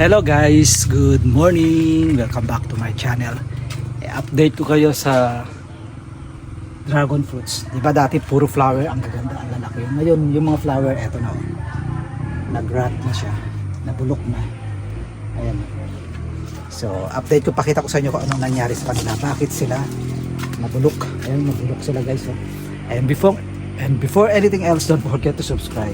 Hello guys, good morning. Welcome back to my channel. Eh, update ko kayo sa dragon fruits. Di ba dati puro flower ang gaganda, ang lalaki. Ngayon yung mga flower eto na. oh. Nag-rot na siya. Nabulok na. Ayan. So, update ko, pakita ko sa inyo kung anong nangyari sa kanila. Bakit sila nabulok. Ayan, nabulok sila guys. Oh. And before and before anything else, don't forget to subscribe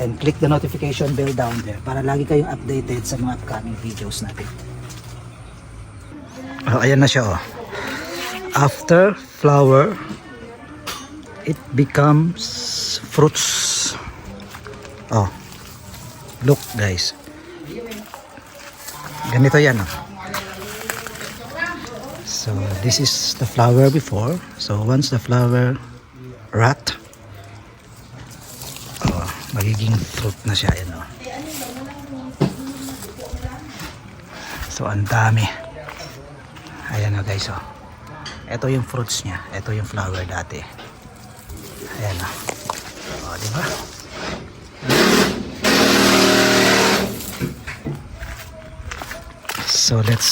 and click the notification bell down there para lagi kayong updated sa mga upcoming videos natin. Oh, ayan na siya oh. After flower, it becomes fruits. Oh. Look guys. Ganito yan oh. So this is the flower before. So once the flower rot, magiging fruit na siya. Yan, oh. So ang dami. Ayan na guys. Oh. Ito yung fruits niya. Ito yung flower dati. Ayan na. Oh, di ba? So let's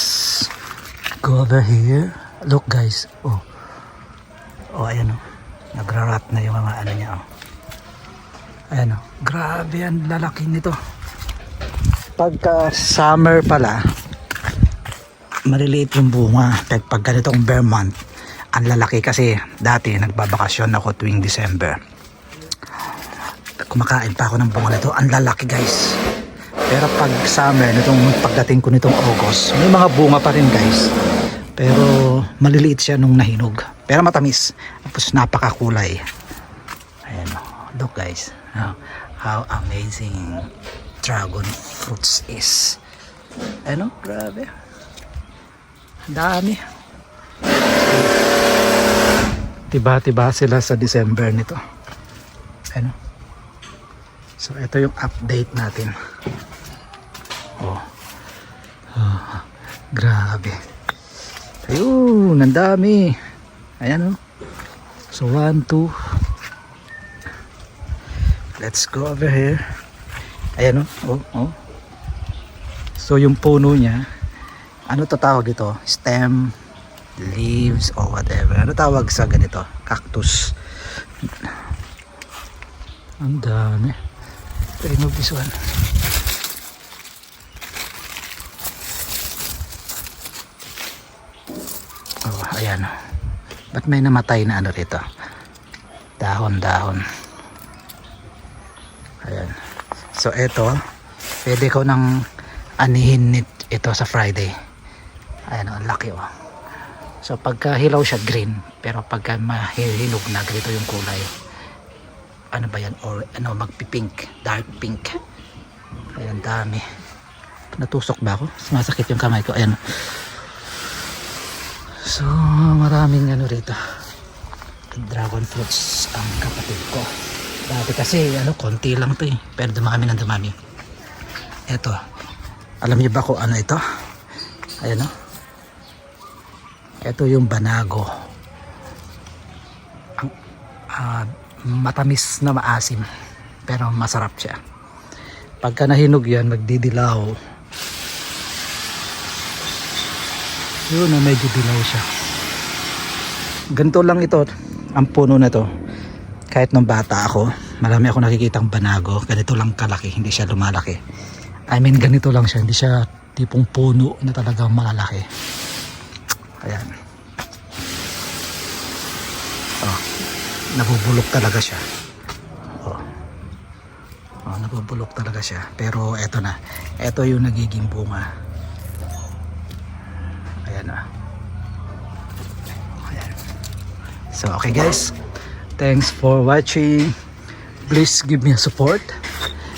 go over here. Look guys. Oh. Oh, ayan oh. Nagrarat na yung mga ano niya oh. Ayan oh. Grabe ang lalaki nito. Pagka summer pala, maliliit yung bunga. Pag ganitong bare month, ang lalaki kasi dati nagbabakasyon ako tuwing December. Kumakain pa ako ng bunga nito. Ang lalaki guys. Pero pag summer, nitong pagdating ko nitong August, may mga bunga pa rin guys. Pero maliliit siya nung nahinog. Pero matamis. Tapos napakakulay. Look guys. How, amazing dragon fruits is. Ano? Grabe. Dami. Tiba-tiba sila sa December nito. Ano? So ito yung update natin. Oh. Ah, grabe. Ayun, ang dami. Ayan oh. So one, two. Let's go over here. Ayan oh. Oh, oh. So yung puno niya, ano to tawag ito? Stem, leaves, or whatever. Ano tawag sa ganito? Cactus. Ang dami. Remove this one. Oh, ayan. Ba't may namatay na ano rito? Dahon, dahon. Ayan. So, ito, pwede ko nang anihin ito sa Friday. Ayan, ang laki oh. So, pagka hilaw siya green, pero pagka mahihinog na, ganito yung kulay. Ano ba yan? Or, ano, magpipink, dark pink. Ayan, dami. Natusok ba ako? Sumasakit yung kamay ko. Ayan. So, maraming ano rito. Dragon fruits ang kapatid ko. Dati kasi, ano, konti lang to eh. Pero dumami ng dumami. Eto. Alam niyo ba kung ano ito? Ayan o. Ito yung banago. Ang, ah, matamis na maasim. Pero masarap siya. Pagka nahinog yan, magdidilaw. Yun na medyo dilaw siya. Ganito lang ito, ang puno na to. Kahit nung bata ako, marami ako nakikitang banago. Ganito lang kalaki, hindi siya lumalaki. I mean, ganito lang siya. Hindi siya tipong puno na talagang malalaki. Ayan. Oh, nabubulok talaga siya. Oh. Oh, nabubulok talaga siya. Pero eto na. Eto yung nagiging bunga. Ayan na. Ayan. So, okay guys. Thanks for watching. Please give me a support.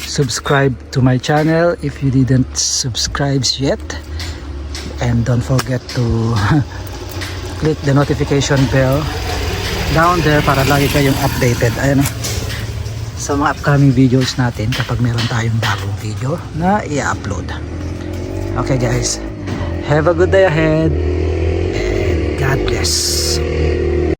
Subscribe to my channel if you didn't subscribe yet. And don't forget to click the notification bell down there para lagi kayong updated. Ayan o. Sa mga upcoming videos natin kapag meron tayong bagong video na i-upload. Okay guys. Have a good day ahead. And God bless.